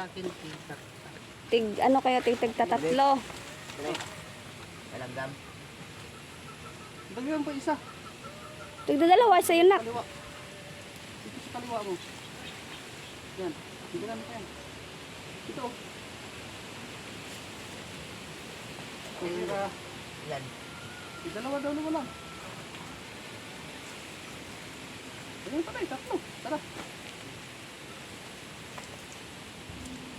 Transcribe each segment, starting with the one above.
Sa akin, tig Tig, ano kayo, tig, tig tatatlo. Alanggam. Dagyan pa isa. Tig dalawa, sa'yo na. Kaliwa. Ito sa kaliwa mo. Yan. Hindi namin yan. Ito. Pera. Yan. Yung dalawa daw naman lang. Ayun pala, eh, tatlo. Tara.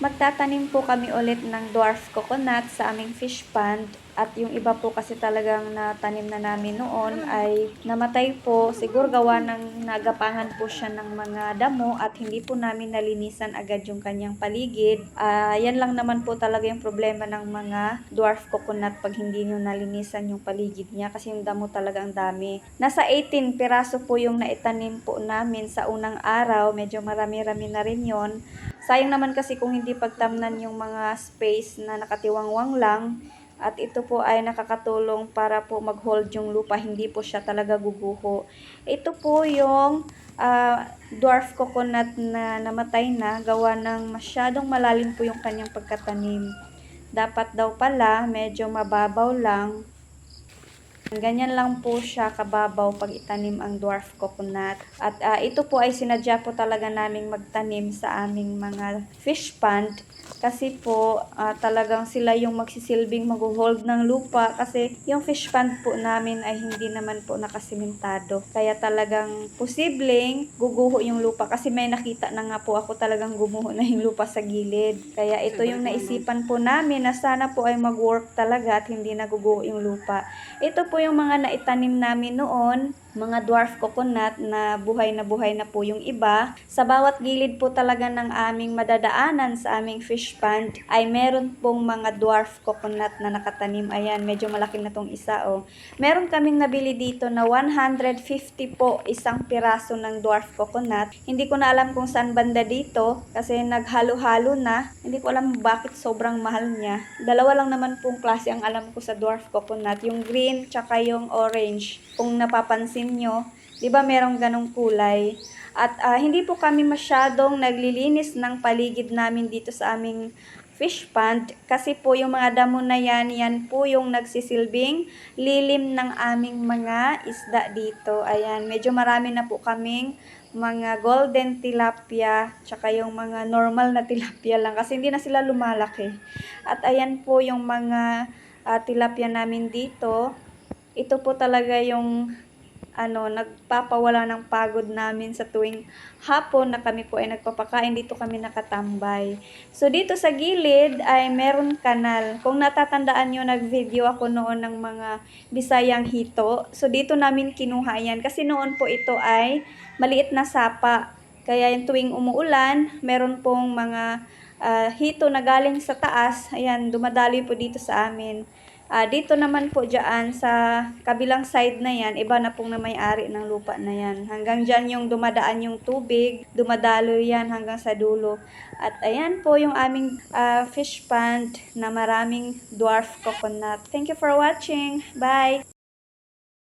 Magtatanim po kami ulit ng dwarf coconut sa aming fish pond at yung iba po kasi talagang natanim na namin noon ay namatay po siguro gawa ng nagapangan po siya ng mga damo at hindi po namin nalinisan agad yung kanyang paligid. Ah, yan lang naman po talaga yung problema ng mga dwarf coconut pag hindi nyo nalinisan yung paligid niya kasi yung damo talaga ang dami. Nasa 18 piraso po yung naitanim po namin sa unang araw. Medyo marami-rami na rin yon. Sayang naman kasi kung hindi pagtamnan yung mga space na nakatiwangwang lang at ito po ay nakakatulong para po mag-hold yung lupa, hindi po siya talaga guguho. Ito po yung ah, dwarf coconut na namatay na, gawa ng masyadong malalim po yung kanyang pagkatanim. Dapat daw pala, medyo mababaw lang. Ganyan lang po siya kababaw pag itanim ang dwarf coconut. At ah, ito po ay sinadya po talaga naming magtanim sa aming mga fish pond kasi po ah, talagang sila yung magsisilbing mag-hold ng lupa kasi yung fish pond po namin ay hindi naman po nakasimentado. Kaya talagang posibleng guguho yung lupa kasi may nakita na nga po ako talagang gumuho na yung lupa sa gilid. Kaya ito yung naisipan po namin na sana po ay mag-work talaga at hindi naguguho yung lupa. Ito po yung mga naitanim namin noon, mga dwarf coconut na buhay na buhay na po yung iba. Sa bawat gilid po talaga ng aming madadaanan sa aming fish pond ay meron pong mga dwarf coconut na nakatanim. Ayan, medyo malaki na tong isa oh. Meron kaming nabili dito na 150 po isang piraso ng dwarf coconut. Hindi ko na alam kung saan banda dito kasi naghalo-halo na. Hindi ko alam bakit sobrang mahal niya. Dalawa lang naman pong klase ang alam ko sa dwarf coconut. Yung green tsaka yung orange. Kung napapansin nyo, di ba merong ganong kulay? At ah, hindi po kami masyadong naglilinis ng paligid namin dito sa aming fish pond kasi po yung mga damo na yan, yan po yung nagsisilbing lilim ng aming mga isda dito. Ayan, medyo marami na po kaming mga golden tilapia, tsaka yung mga normal na tilapia lang kasi hindi na sila lumalaki. At ayan po yung mga ah, tilapia namin dito. Ito po talaga yung ano, nagpapawala ng pagod namin sa tuwing hapon na kami po ay nagpapakain. Dito kami nakatambay. So, dito sa gilid ay meron kanal. Kung natatandaan nyo, nag-video ako noon ng mga Bisayang hito. So, dito namin kinuha yan. Kasi noon po ito ay maliit na sapa. Kaya yung tuwing umuulan, meron pong mga ah, hito na galing sa taas. Ayan, dumadali po dito sa amin. Ah, dito naman po dyan sa kabilang side na yan, iba na pong na may-ari ng lupa na yan. Hanggang dyan yung dumadaan yung tubig, dumadalo yan hanggang sa dulo. At ayan po yung aming ah, fish pond na maraming dwarf coconut. Thank you for watching. Bye!